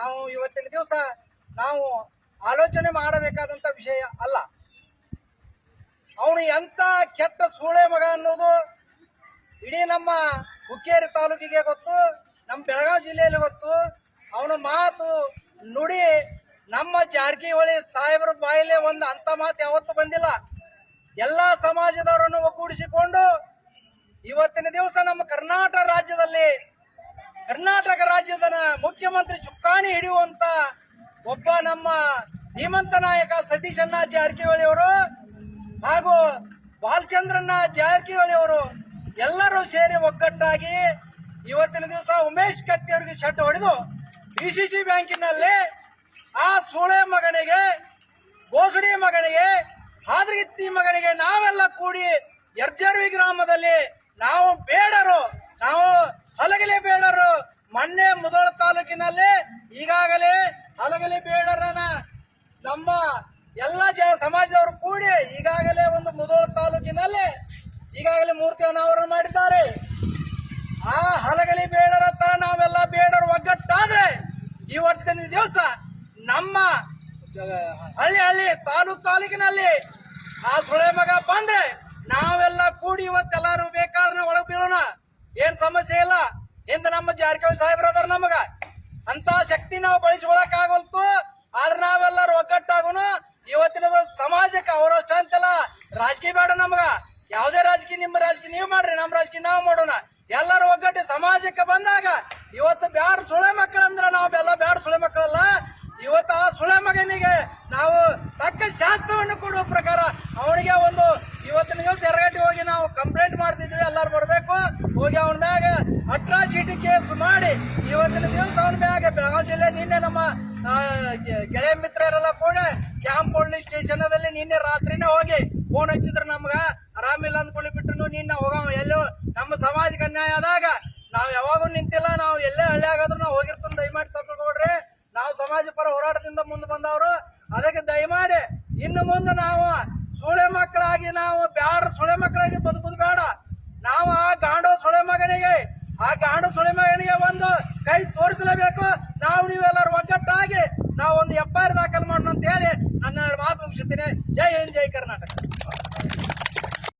ನಾವು ಇವತ್ತಿನ ದಿವಸ ನಾವು ಆಲೋಚನೆ ಮಾಡಬೇಕಾದಂತ ವಿಷಯ ಅಲ್ಲ. ಅವನು ಎಂತ ಕೆಟ್ಟ ಸೂಳೆ ಮಗ ಅನ್ನೋದು ಇಡೀ ನಮ್ಮ ಹುಕ್ಕೇರಿ ತಾಲೂಕಿಗೆ ಗೊತ್ತು, ನಮ್ಮ ಬೆಳಗಾವಿ ಜಿಲ್ಲೆಯಲ್ಲಿ ಗೊತ್ತು. ಅವನ ಮಾತು ನುಡಿ ನಮ್ಮ ಜಾರಕಿಹೊಳಿ ಸಾಹೇಬರ ಬಾಯಿಲೆ ಒಂದು ಅಂತ ಮಾತು ಯಾವತ್ತೂ ಬಂದಿಲ್ಲ. ಎಲ್ಲಾ ಸಮಾಜದವರನ್ನು ಒಗ್ಗೂಡಿಸಿಕೊಂಡು ಇವತ್ತಿನ ದಿವಸ ನಮ್ಮ ಕರ್ನಾಟಕ ರಾಜ್ಯದಲ್ಲಿ, ಕರ್ನಾಟಕ ರಾಜ್ಯದ ಒಬ್ಬ ನಮ್ಮ ಧೀಮಂತ ನಾಯಕ ಸತೀಶಣ್ಣ ಜಾರಕಿಹೊಳಿ ಅವರು ಹಾಗೂ ಬಾಲಚಂದ್ರಣ್ಣ ಜಾರಕಿಹೊಳಿ ಅವರು ಎಲ್ಲರೂ ಸೇರಿ ಒಗ್ಗಟ್ಟಾಗಿ ಇವತ್ತಿನ ದಿವಸ ಉಮೇಶ್ ಕತ್ತಿ ಅವರಿಗೆ ಶೆಡ್ ಹೊಡೆದು ಡಿಸಿಸಿ ಬ್ಯಾಂಕಿನಲ್ಲಿ ಆ ಸೂಳೆ ಮಗನಿಗೆ, ಗೋಸುಡಿ ಮಗನಿಗೆ, ಹಾದ್ರಗಿತ್ತಿ ಮಗನಿಗೆ ನಾವೆಲ್ಲ ಕೂಡಿ ಎರ್ಜರ್ವಿ ಗ್ರಾಮದಲ್ಲಿ ನಾವು ಬೇಡರು, ನಾವು ಹಲಗಲಿ ಬೇಡರು. ಮೊನ್ನೆ ಮುದೋಳ ತಾಲೂಕಿನಲ್ಲಿ ಈಗಾಗಲೇ ಹಲಗಲಿ ಬೇಡರನ. ನಮ್ಮ ಎಲ್ಲ ಜ ಸಮಾಜದವರು ಕೂಡಿ ಈಗಾಗಲೇ ಒಂದು ಮುದೋಳ ತಾಲೂಕಿನಲ್ಲಿ ಈಗಾಗಲೇ ಮೂರ್ತಿ ಅನಾವರಣ ಮಾಡಿದ್ದಾರೆ. ಆ ಹಲಗಲಿ ಬೇಡರ ತರ ನಾವೆಲ್ಲ ಬೇಡರು ಒಗ್ಗಟ್ಟಾದ್ರೆ ಇವತ್ತಿನ ದಿವಸ ನಮ್ಮ, ಹಳ್ಳಿ ಹಳ್ಳಿ ತಾಲೂಕ್ ತಾಲೂಕಿನಲ್ಲಿ ಆ ಸುಳೆ ಮಗ ಬಂದ್ರೆ ನಾವೆಲ್ಲ ಕೂಡಿ ಇವತ್ತೆಲ್ಲರೂ ಬೇಕಾದ್ರೆ ಒಳಗೆ ಬೀಳೋಣ. ಏನ್ ಸಮಸ್ಯೆ ಇಲ್ಲ. ಎಂದು ನಮ್ಮ ಜಾರಕಿಹೊಳಿ ಸಾಹೇಬ್ರದಾರ ನಮಗ. ಅಂತ ಶಕ್ತಿ ನಾವು ಬಳಸ್ಕೊಳಕ್ ಆಗಲ್ತು ಆದ್ರೆ ನಾವೆಲ್ಲರೂ ಒಗ್ಗಟ್ಟಾಗೋಣ ಇವತ್ತಿನ ದಿವಸ ಸಮಾಜಕ್ಕೆ ಅವರಷ್ಟ ಅಂತೆಲ್ಲ ರಾಜಕೀಯ ಬೇಡ ನಮಗ ಯಾವುದೇ ರಾಜಕೀಯ ನಿಮ್ಮ ರಾಜಕೀಯ ನೀವು ಮಾಡ್ರಿ, ನಮ್ ರಾಜಕೀಯ ನಾವು ಮಾಡೋಣ. ಎಲ್ಲರೂ ಒಗ್ಗಟ್ಟಿ ಸಮಾಜಕ್ಕೆ ಬಂದಾಗ ಇವತ್ತು ಬ್ಯಾಡ ಸುಳೆ ಮಕ್ಕಳು ಅಂದ್ರೆ ನಾವು ಎಲ್ಲ ಬ್ಯಾಡ ಸುಳೆ ಮಕ್ಕಳಲ್ಲ. ಇವತ್ತು ಆ ಸುಳೆ ಮಗನಿಗೆ ನಾವು ತಕ್ಕ ಶಾಸ್ತ್ರವನ್ನು ಕೊಡುವ ಪ್ರಕಾರ ಅವನಿಗೆ ಒಂದು ಇವತ್ತಿನ ದಿವಸ ಎರಗಟ್ಟಿ ಹೋಗಿ ನಾವು ಕಂಪ್ಲೇಂಟ್ ಮಾಡ್ತಿದ್ವಿ, ಎಲ್ಲರೂ ಬರಬೇಕು. ಹೋಗಿ ಅವನ ಮ್ಯಾಗ ಅಟ್ರಾಸಿಟಿ ಕೇಸ್ ಮಾಡಿ ಇವತ್ತಿನ ದಿವಸ ಅವನ ಮ್ಯಾಗ ಬೆಳಗಾವಿ ಜಿಲ್ಲೆ ನಿನ್ನೆ ನಮ್ಮ ಗೆಳೆಯ ಮಿತ್ರರೆಲ್ಲ ಕೂಡ ಕ್ಯಾಂಪ್ ಪೊಲೀಸ್ ಸ್ಟೇಷನ್ ನಿನ್ನೆ ರಾತ್ರಿನೇ ಹೋಗಿ ಫೋನ್ ಹಚ್ಚಿದ್ರು ನಮ್ಗ. ಆರಾಮಿಲ್ಲ ಅಂದ್ಕೊಳ್ಳಿ ಇನ್ನು ನಿನ್ನ ಹೋಗವ, ಎಲ್ಲೋ ನಮ್ಮ ಸಮಾಜಕ್ಕೆ ಅನ್ಯಾಯ ಆದಾಗ ನಾವು ಯಾವಾಗೂ ನಿಂತಿಲ್ಲ, ನಾವು ಎಲ್ಲೇ ಹಳ್ಳಿ ಆಗಾದ್ರು ನಾವು ಹೋಗಿರ್ತೀನಿ ದಯಮಾಡಿ ನೋಡ್ರಿ ನಾವು ಸಮಾಜ ಪರ ಹೋರಾಟದಿಂದ ಮುಂದೆ ಬಂದವರು, ಅದಕ್ಕೆ ದಯಮಾಡಿ ಇನ್ನು ಮುಂದೆ ನಾವು ಸುಳೆ ಮಕ್ಕಳಾಗಿ, ನಾವು ಬ್ಯಾಡ ಸುಳೆ ಮಕ್ಕಳಾಗಿ ಬದುಕುದು ಬೇಡ. ನಾವು ಆ ಗಾಂಡೋ ಸುಳೆ ಮಗನಿಗೆ, ಆ ಗಾಂಡು ಸುಳೆ ಮಗನಿಗೆ ಒಂದು ಕೈ ತೋರಿಸಲೇಬೇಕು. ನಾವು ನೀವೆಲ್ಲರೂ ಒಗ್ಗಟ್ಟಾಗಿ ನಾವು ಒಂದು ಎಪ್ಪಾರು ದಾಖಲು ಮಾಡೋಣ ಅಂತ ಹೇಳಿ ನನ್ನ ಮಾತು ಮುಗಿಸುತ್ತೇನೆ ಜೈ ಹಿಂದ್, ಜೈ ಕರ್ನಾಟಕ.